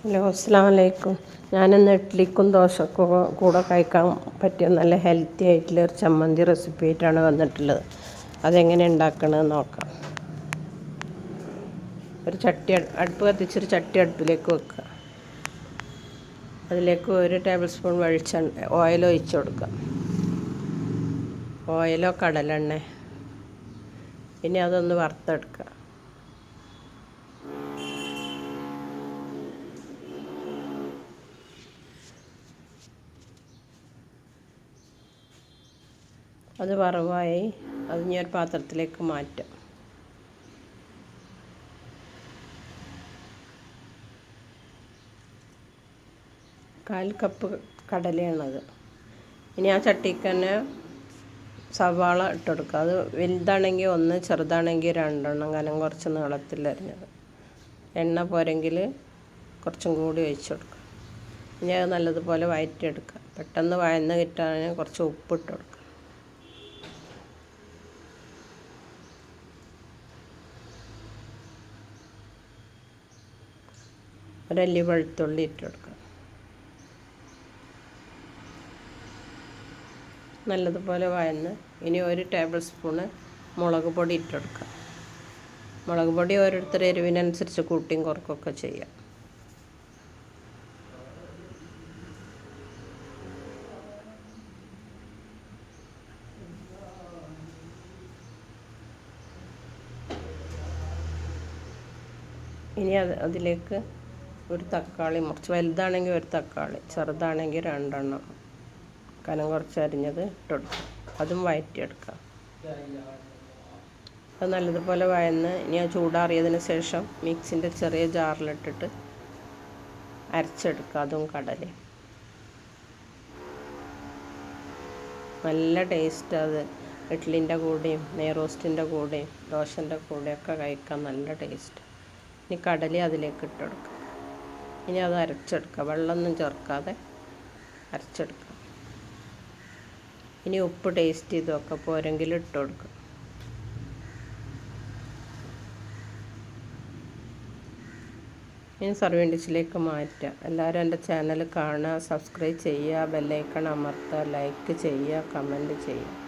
Hello അസ്സാം വലൈക്കും ഞാനിന്ന് ഇഡ്ഡലിക്കും ദോശക്കും കൂടെ കഴിക്കാൻ പറ്റിയ നല്ല ഹെൽത്തി ആയിട്ടുള്ള ഒരു ചമ്മന്തി റെസിപ്പി ആയിട്ടാണ് വന്നിട്ടുള്ളത്. അതെങ്ങനെ ഉണ്ടാക്കണമെന്ന് നോക്കാം. ഒരു ചട്ടി അടുപ്പ് കത്തിച്ചൊരു ചട്ടി അടുപ്പിലേക്ക് വെക്കുക. അതിലേക്ക് ഒരു ടേബിൾ സ്പൂൺ വെളിച്ചെണ്ണ ഓയിൽ ഒഴിച്ചു കൊടുക്കുക. ഓയിലോ കടലെണ്ണ. പിന്നെ അതൊന്ന് വറുത്തെടുക്കുക. അത് വറവായി. അത് ഞാൻ പാത്രത്തിലേക്ക് മാറ്റാം. കാൽ കപ്പ് കടലയാണത്. ഇനി ആ ചട്ടിക്ക് തന്നെ സവാള ഇട്ടെടുക്കുക. അത് വലുതാണെങ്കിൽ ഒന്ന് ചെറുതാണെങ്കിൽ രണ്ടെണ്ണം. കനം കുറച്ച് നീളത്തിലരിഞ്ഞത്. എണ്ണ പോരെങ്കിൽ കുറച്ചും കൂടി ഒഴിച്ചു കൊടുക്കുക ഇനി അത് നല്ലതുപോലെ വയറ്റിയെടുക്കുക. പെട്ടെന്ന് വഴന്ന് കിട്ടാൻ കുറച്ച് ഉപ്പിട്ട് കൊടുക്കുക ഒരല്ലി വെളുത്തുള്ളി ഇട്ട് നല്ലതുപോലെ വഴന്ന് ഇനി ഒരു ടേബിൾ സ്പൂണ് മുളക് പൊടി ഇട്ട് കൊടുക്കുക മുളക് പൊടി ഓരോരുത്തർ എരിവിനനുസരിച്ച് കൂട്ടിയും കുറക്കൊക്കെ ചെയ്യാം. ഇനി അത് അതിലേക്ക് ഒരു തക്കാളി മുറിച്ച് വലുതാണെങ്കിൽ ഒരു തക്കാളി ചെറുതാണെങ്കിൽ രണ്ടെണ്ണം. കനം കുറച്ച് അരിഞ്ഞത് ഇട്ടെടുക്കുക അതും വഴറ്റിയെടുക്കുക അത് നല്ലതുപോലെ വയന്ന് ഇനി ആ ചൂടാറിയതിന് ശേഷം മിക്സിന്റെ ചെറിയ ജാറിലിട്ടിട്ട് അരച്ചെടുക്കുക അതും കടല നല്ല ടേസ്റ്റ് അത്. ഇഡ്ലിന്റെ കൂടെയും നെയ്റോസ്റ്റിന്റെ കൂടെയും ദോശന്റെ കൂടെയൊക്കെ കഴിക്കാൻ നല്ല ടേസ്റ്റ്. ഇനി കടല അതിലേക്ക് ഇട്ടെടുക്കുക ഇനി അത് അരച്ചെടുക്കുക വെള്ളമൊന്നും ചേർക്കാതെ അരച്ചെടുക്കുക ഇനി ഉപ്പ് ടേസ്റ്റ് ചെയ്തൊക്കെ പോരെങ്കിൽ ഇട്ട് കൊടുക്കുക ഇനി സർവീൻ ഡിഷിലേക്ക് മാറ്റുക എല്ലാവരും എന്റെ ചാനൽ കാണുക സബ്സ്ക്രൈബ് ചെയ്യുക ബെല്ലൈക്കൺ അമർത്തുക ലൈക്ക് ചെയ്യുക കമന്റ് ചെയ്യുക.